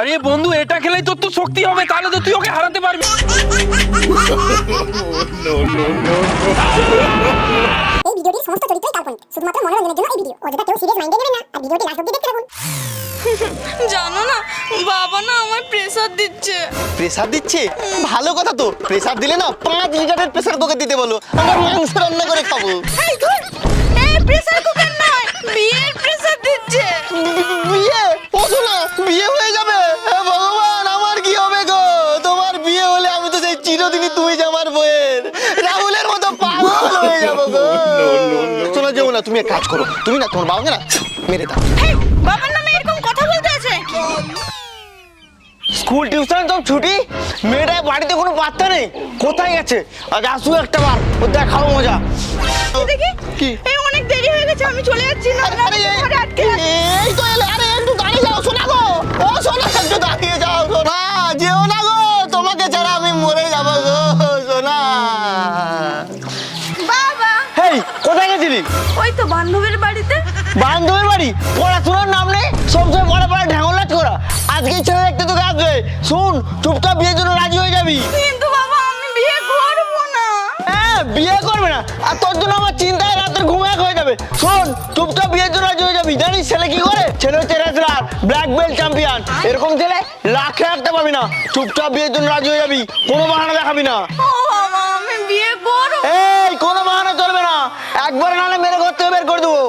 আরে বন্ধু এটা খেলেই তোর তো শক্তি হবে তাহলে তো তুই ওকে হারাতে পারবি ভিডিওটির সমস্ত চরিত্রই কাল্পনিক। শুধুমাত্র মনোরঞ্জনের জন্য এই ভিডিও অযথা কেউ সিরিয়াস মাইন্ডে নেবেন না আর ভিডিওটি লাস্ট অব্দি দেখতে থাকুন। জানো না বাবা না আমার প্রেসার দিচ্ছে। প্রেসার দিচ্ছে? ভালো কথা তো। প্রেসার দিলে না পাঁচ লিটারের প্রেসার তোকে দিতে বলো। আমরা মাংস রান্না করে খাব। এই ধুর, এই প্রেসার কুকার নয় বিয়ের প্রেসার দিচ্ছে। বিয়ে? ও শোনা বিয়ে হয়ে না তুমি এক কাজ করো। তুমি না তোমার বাবাকে না মেরে দাও। বাবার নামে এরকম কথা বলতে আছে? স্কুল টিউশন সব ছুটি মেয়েটা বাড়িতে কোনো বাচ্চা নেই। কোথায় গেছে? আজ আসু একটা বার ও দেখাও মজা। দেখি কি? এই অনেক দেরি হয়ে গেছে আমি চলে যাচ্ছি না আটকে আসবে শুন চুপচাপ বিয়ের জন্য রাজি হয়ে যাবি। কিন্তু বাবা আমি বিয়ে করব না। হ্যাঁ বিয়ে করবে না। আর তোর জন্য আমার চিন্তায় রাতের ঘুম এক হয়ে যাবে। শোন চুপচাপ বিয়ের জন্য রাজি হয়ে যাবি। জানিস ছেলে কি করে? ছেলে হচ্ছে রেসলার ব্ল্যাক বেল্ট চ্যাম্পিয়ন এরকম ছেলে লাখে রাখতে পারবি না। চুপচাপ বিয়ের জন্য রাজি হয়ে যাবি। কোনো বাহানা দেখাবি না। ও বাবা আমি বিয়ে করব। এই কোনো বাহানা চলবে না। একবার নাহলে মেরে ঘর থেকে বের করে দেবো।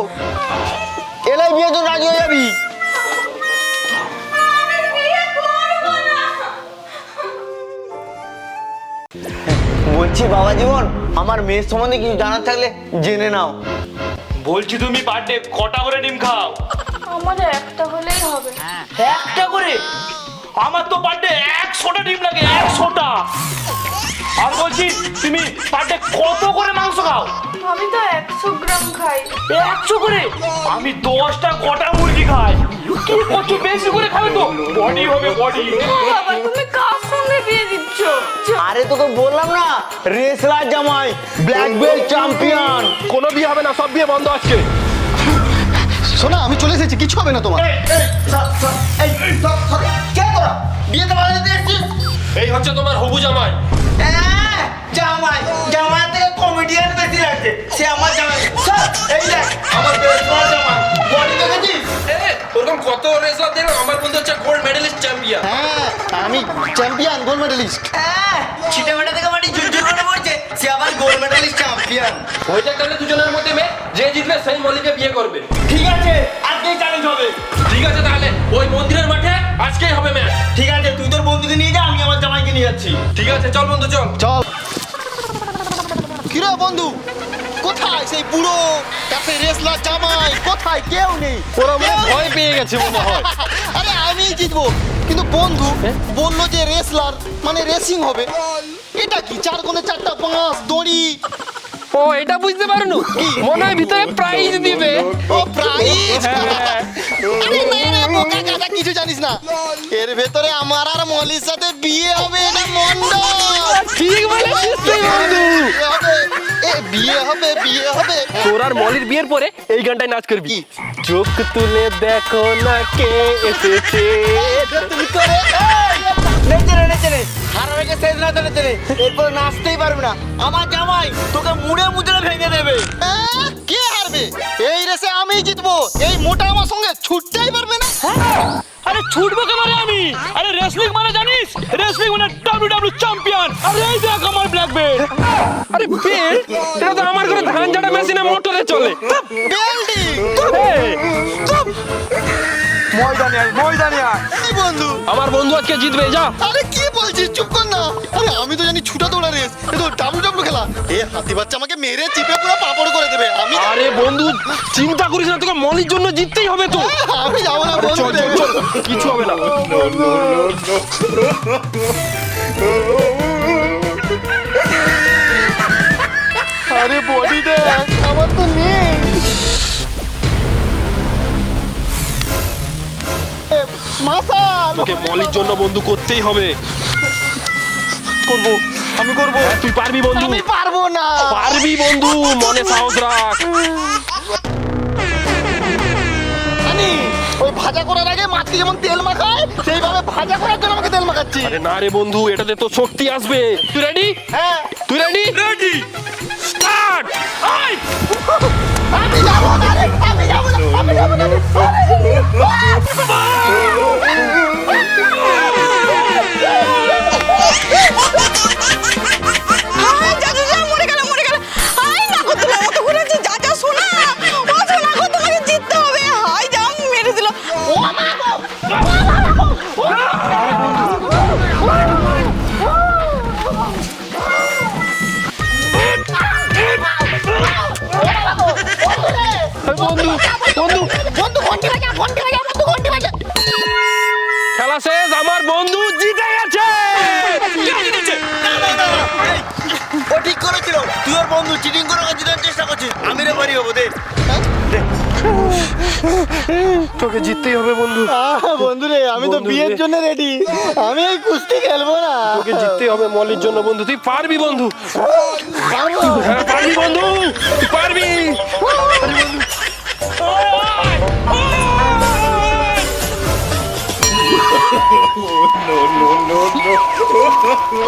বলছি বাবা জীবন আমার মেয়ের সম্বন্ধে কিছু জানার থাকলে জেনে নাও। বলছি তুমি বার্থডে কটা করে ডিম খাও? আমার একটা হলেই হবে। একটা করে? আমার তো বার্থডে একশোটা ডিম লাগে একশোটা। আর বলছি তুমি বার্থডে কত করে মাংস খাও? আমি তো একশো গ্রাম খাই। একশো করে? আমি দশটা কটা মুরগি খাই। কি করছ? বেশি করে খাবে তো? বডি হবে বডি বাবা তুমি আরে তোকে বললাম না রেসলার জামাই ব্ল্যাক বেল্ট চ্যাম্পিয়ন কোনো বিয়ে হবে না সব বিয়ে বন্ধ আজকে। শোনা আমি চলে এসেছি কিছু হবে না তোমার। কে তোরা? বিয়েতে বাধা দিতে এসেছিস এই হচ্ছে তোমার হবু জামাই। হ্যাঁ, জামাই। জামাই থেকে কমেডিয়ান বেশি লাগছে। সে আমার জামাই। এই দেখ আমার জামাই। বডি ওরকম কত রেসলার দেখলাম আমার বন্ধু হচ্ছে গোল্ড মেডেলিস্ট চ্যাম্পিয়ন হ্যাঁ আমি চ্যাম্পিয়ন গোল্ড মেডেলিস্ট হ্যাঁ ছিটেমাটা থেকে মাটি ঝুরঝুর করে পড়ছে সে আবার গোল্ড মেডালিস্ট চ্যাম্পিয়ন ওইটা তাহলে দুজনের মধ্যে মেয়ে যে জিতবে সেই মলিকে বিয়ে করবে। ঠিক আছে আজকেই চ্যালেঞ্জ হবে। ঠিক আছে তাহলে ওই মন্দিরের মাঠে আজকেই হবে ম্যাচ ঠিক আছে তুই তোর বন্ধুকে নিয়ে যা আমি আমার জামাইকে নিয়ে যাচ্ছি। ঠিক আছে চল বন্ধু চল। চল। কিরে বন্ধু? কোথায় সেই বুড়ো। সেই রেসলার জামাই কোথায় কেউ নেই। ওরা মনে ভয় পেয়ে গেছে মনে হয়। আরে আমি জিতবো। কিন্তু বন্ধু বলল যে রেসলার মানে রেসিং হবে। এটা কি? চার কোণে চারটা পাঁচ দড়ি। ও এটা বুঝতে পারনু? মনে হয় ভিতরে প্রাইজ দিবে। ও প্রাইজ হ্যাঁ। আরে না রে বোকা কিছু জানিস না। এর ভেতরে আমার আর মলির সাথে বিয়ে হবে এটা হবে বিয়ে হবে। তোর আর মলির বিয়ের পরে এই গানটাই নাচ করবি। চোখ তুলে দেখো না কে এসেছে। তুমি করে নেচে রে নেচে রে হার হয়ে না তো নেচে এরপর নাচতেই পারবি না। আমার জামাই তোকে মুড়ে মুচড়ে ভেঙে দেবে। কে হারবে? এই রেসে আমি জিতবো। এই মোটা আমার সঙ্গে ছুটতেই পারবে না। আরে ছুটবো কেন রে আমি? আরে রেসলিং মানে জানিস? রেসলিং মানে ডাব্লিউডাব্লিউ চ্যাম্পিয়ন আরে এই দেখ আমার ব্ল্যাক বেল্ট আরে বেল্ট এটা তো আমার ঘরে ধান ঝাড়া মেশিনে মোটরে চলে বেল্ডিং ময়দানে আয় ময়দানে আয় এই বন্ধু আমার বন্ধু আজকে জিতবে যা আরে কি বলছিস চুপ কর না আরে আমি তো জানি ছুটা দৌড়া রেস এ তো ডাব্লিউ ডাব্লিউ খেলা এ হাতি বাচ্চা আমাকে মেরে চিপে পুরো পাপড় করে দেবে আমি আরে বন্ধু চিন্তা করিস না তোকে মলির জন্য জিততেই হবে তো আমি যাব না বন্ধু চল কিছু হবে না বডি দেখ আমার তো নেই। মাসাল। তোকে মলির জন্য বন্ধু করতেই হবে। করব। আমি করব। তুই পারবি বন্ধু। আমি পারব না। পারবি বন্ধু মনে সাহস রাখ। ওই ভাজা করার আগে মাছকে যেমন তেল মাখায় সেইভাবে ভাজা করার জন্য আমাকে তেল মাখাচ্ছি আরে না রে বন্ধু এটাতে তো শক্তি আসবে। তুই রেডি হ্যাঁ। তুই রেডি রেডি স্টার্ট আই আমি যাব বন্ধু বন্ধু বন্ধু ঘন্টি বাজা ঘন্টি বাজা বন্ধু ঘন্টি বাজা। খেলা শেষ আমার বন্ধু জিতে গেছে। ও ঠিক করেছিল। তুই ওর বন্ধু চিটিং করে ওকে জিতার চেষ্টা করছিস। আমি রে পারি হব দে। তোকে জিততেই হবে বন্ধু। বন্ধু রে আমি তো বিয়ের জন্য রেডি আমি এই কুস্তি খেলব না। তোকে জিততেই হবে মলির জন্য বন্ধু। তুই পারবি বন্ধু। পারব। হ্যাঁ পারবি বন্ধু তুই পারবি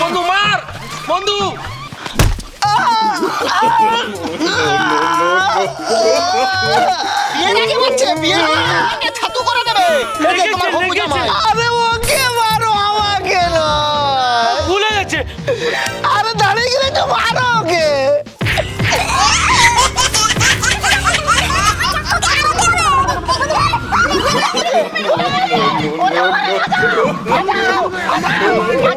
বন্ধু মার বন্ধু বিয়ে নাকি হচ্ছে বিয়ে ছাতু করে দেবে তোমার হবু জামাই এই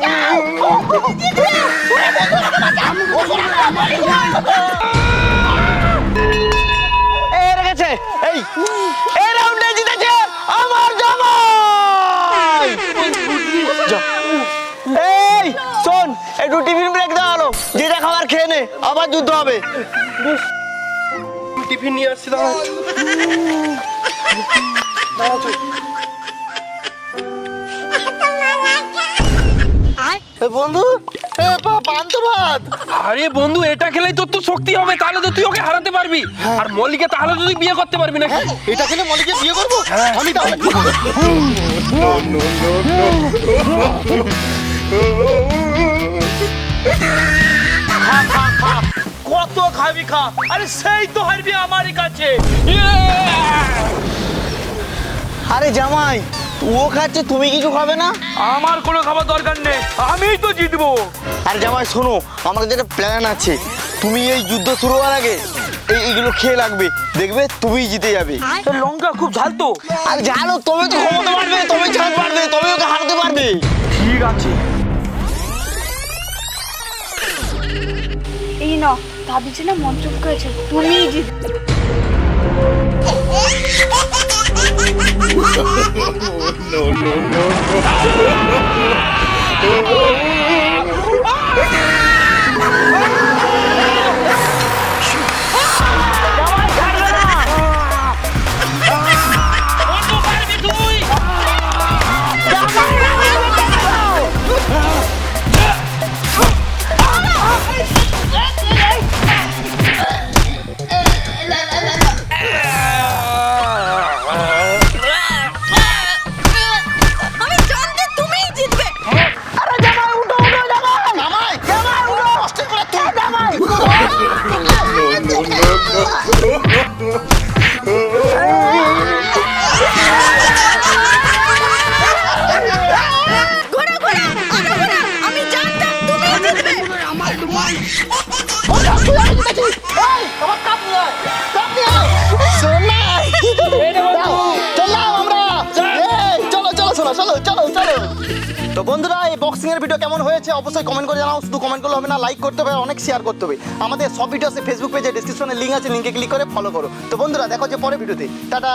এই এই রাউন্ডে জিতেছে আমার জামাই। এই শোন একটু টিফিন ব্রেক দেওয়া হলো। যেটা খাবার খেয়ে নে আবার যুদ্ধ হবে। টিফিন নিয়ে আসছি দাঁড়া বন্ধু এ পা পান্ত আরে বন্ধু এটা খেলেই তোর তো শক্তি হবে তাহলে তো তুই ওকে হারাতে পারবি। আর মল্লিকে তাহলে তো তুই বিয়ে করতে পারবি নাকি? এটা খেলে মলিকে বিয়ে করব? আমি তাহলে কত খাবি খা। আরে সেই তো হারবি আমারই কাছে। আরে জামাই ও খাচ্ছে তুমি কিছু খাবে না? আমার কোনো খাবার দরকার নেই আমিই তো জিতবো। আরে জামাই শোনো আমাদের যেটা প্ল্যান আছে তুমি এই যুদ্ধ শুরু হওয়ার আগে এই এইগুলো খেয়ে লাগবে দেখবে তুমিই জিতে যাবে। লঙ্কা খুব ঝাল তো। আর জানো তবে তো ক্ষমতা পারবে তবে ছাড় পারবে তবে ওকে হারাতে পারবে। ঠিক আছে। এই ন ভাবছি না মন্ত্র করেছে তুমি জিত আমি বন্ধুরা, এই বক্সিং এর ভিডিও কেমন হয়েছে অবশ্যই কমেন্ট করে জানাও। শুধু কমেন্ট করলে হবে না লাইক করতে হবে অনেক শেয়ার করতে হবে। আমাদের সব ভিডিও আছে ফেসবুক পেজে ডিসক্রিপশনে লিঙ্ক আছে লিঙ্কে ক্লিক করে ফলো করো। তো বন্ধুরা, দেখো যে পরে ভিডিওতে টাটা!